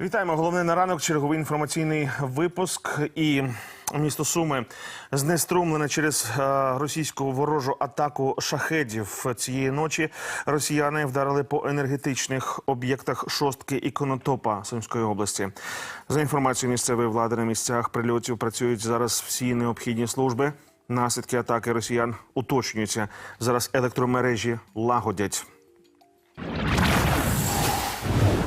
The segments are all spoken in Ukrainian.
Вітаємо. Головне на ранок. Черговий інформаційний випуск і. Місто Суми знеструмлене через е, російську ворожу атаку шахедів цієї ночі. Росіяни вдарили по енергетичних об'єктах шостки і конотопа Сумської області. За інформацією місцевої влади на місцях прильотів працюють зараз всі необхідні служби. Наслідки атаки росіян уточнюються. Зараз електромережі лагодять.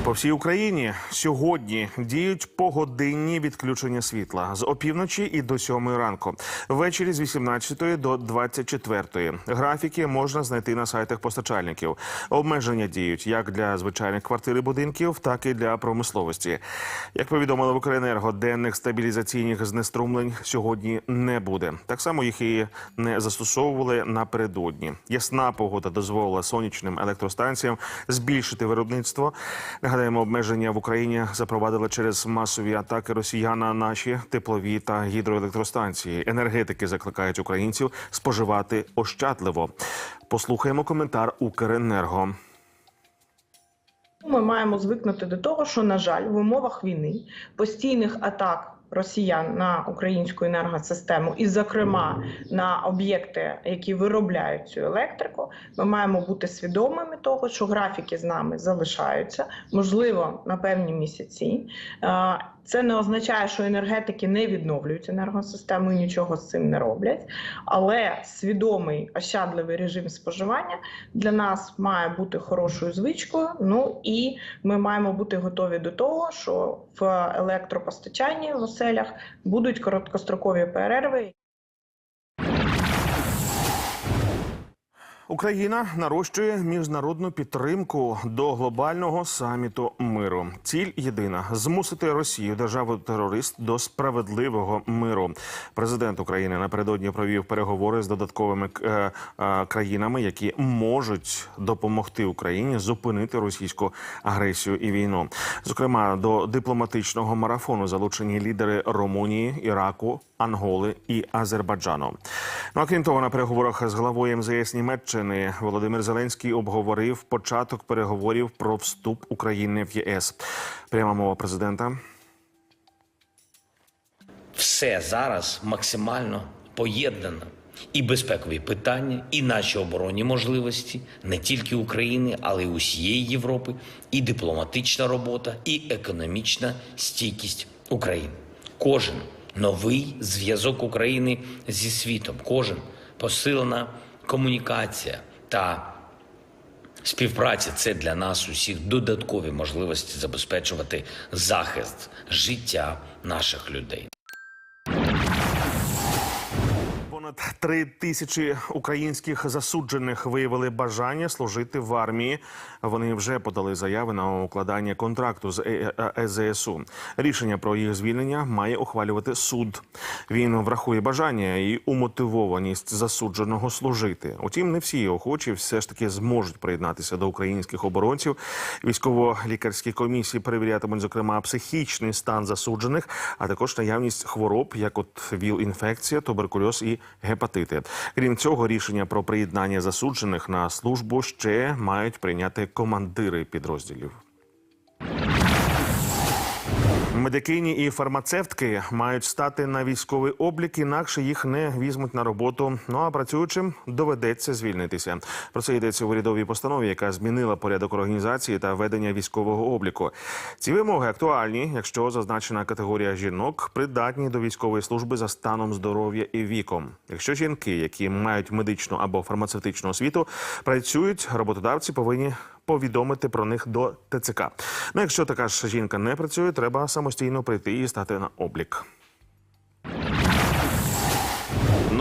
По всій Україні сьогодні діють погодинні відключення світла з опівночі і до 7 ранку. Ввечері з 18 до 24. Графіки можна знайти на сайтах постачальників. Обмеження діють як для звичайних квартир і будинків, так і для промисловості. Як повідомили в Укренерго, денних стабілізаційних знеструмлень сьогодні не буде. Так само їх і не застосовували напередодні. Ясна погода дозволила сонячним електростанціям збільшити виробництво. Нагадаємо, обмеження в Україні запровадили через масові атаки росіян на наші теплові та гідроелектростанції. Енергетики закликають українців споживати ощадливо. Послухаємо коментар Укренерго. Ми маємо звикнути до того, що на жаль, в умовах війни постійних атак. Росіян на українську енергосистему, і, зокрема, на об'єкти, які виробляють цю електрику, ми маємо бути свідомими того, що графіки з нами залишаються, можливо, на певні місяці. Це не означає, що енергетики не відновлюють енергосистему і нічого з цим не роблять. Але свідомий ощадливий режим споживання для нас має бути хорошою звичкою. Ну і ми маємо бути готові до того, що в електропостачанні в оселях будуть короткострокові перерви. Україна нарощує міжнародну підтримку до глобального саміту миру. Ціль єдина змусити Росію, державу терорист, до справедливого миру. Президент України напередодні провів переговори з додатковими е, е, країнами, які можуть допомогти Україні зупинити російську агресію і війну. Зокрема, до дипломатичного марафону залучені лідери Румунії, Іраку, Анголи і Азербайджану. Ну а крім того, на переговорах з главою МЗС Німеччини Володимир Зеленський обговорив початок переговорів про вступ України в ЄС. Пряма мова президента. все зараз максимально поєднано. І безпекові питання, і наші оборонні можливості не тільки України, але й усієї Європи, і дипломатична робота, і економічна стійкість України. Кожен новий зв'язок України зі світом, кожен посилена комунікація та Співпраця це для нас усіх додаткові можливості забезпечувати захист життя наших людей. Понад три тисячі українських засуджених виявили бажання служити в армії. Вони вже подали заяви на укладання контракту з Е- Е- ЕЗСУ. Рішення про їх звільнення має ухвалювати суд. Він врахує бажання і умотивованість засудженого служити. Утім, не всі охочі все ж таки зможуть приєднатися до українських оборонців. Військово-лікарські комісії перевірятимуть зокрема психічний стан засуджених, а також наявність хвороб, як от ВІЛ-інфекція, туберкульоз і гепатити. Крім цього, рішення про приєднання засуджених на службу ще мають прийняти командири підрозділів. Медикині і фармацевтки мають стати на військовий облік, інакше їх не візьмуть на роботу. Ну а працюючим доведеться звільнитися. Про це йдеться в урядовій постанові, яка змінила порядок організації та ведення військового обліку. Ці вимоги актуальні, якщо зазначена категорія жінок придатні до військової служби за станом здоров'я і віком. Якщо жінки, які мають медичну або фармацевтичну освіту, працюють, роботодавці повинні повідомити про них до ТЦК. Ну, якщо така ж жінка не працює, треба самостійно прийти і стати на облік.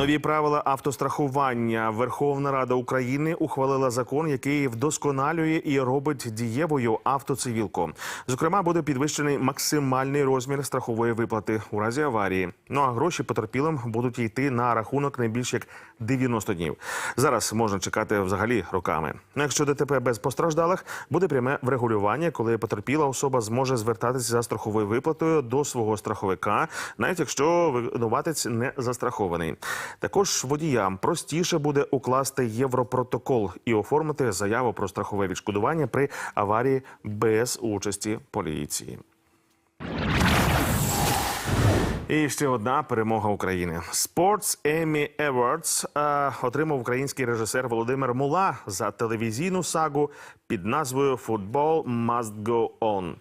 Нові правила автострахування. Верховна Рада України ухвалила закон, який вдосконалює і робить дієвою автоцивілку. Зокрема, буде підвищений максимальний розмір страхової виплати у разі аварії. Ну а гроші потерпілим будуть йти на рахунок не більш як 90 днів. Зараз можна чекати взагалі роками. Ну, якщо ДТП без постраждалих, буде пряме врегулювання, коли потерпіла особа зможе звертатися за страховою виплатою до свого страховика, навіть якщо винуватець не застрахований. Також водіям простіше буде укласти європротокол і оформити заяву про страхове відшкодування при аварії без участі поліції. І ще одна перемога України. Sports Emmy Awards е, отримав український режисер Володимир Мула за телевізійну сагу під назвою Football Must Go On.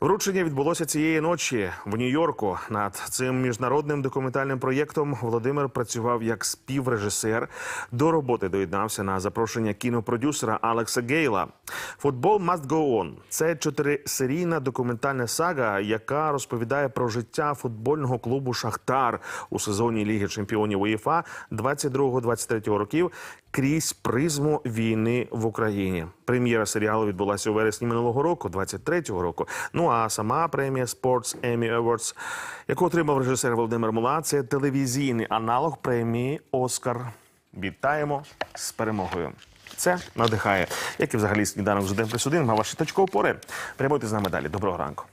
Вручення відбулося цієї ночі в Нью-Йорку. Над цим міжнародним документальним проєктом Володимир працював як співрежисер. До роботи доєднався на запрошення кінопродюсера Алекса Гейла. Football Must Go On – це чотирисерійна документальна сага, яка розповідає про життя футбольного клубу Шахтар у сезоні Ліги Чемпіонів УЄФА 22-23 років крізь призму війни в Україні. Прем'єра серіалу відбулася у вересні минулого року, 23-го року. Ну а сама премія Sports Emmy Awards, яку отримав режисер Володимир Мула, це телевізійний аналог премії Оскар. Вітаємо з перемогою. Це надихає, як і взагалі сніданок з 1 плюс 1. А ваші точко опори. Прямуйте з нами далі. Доброго ранку.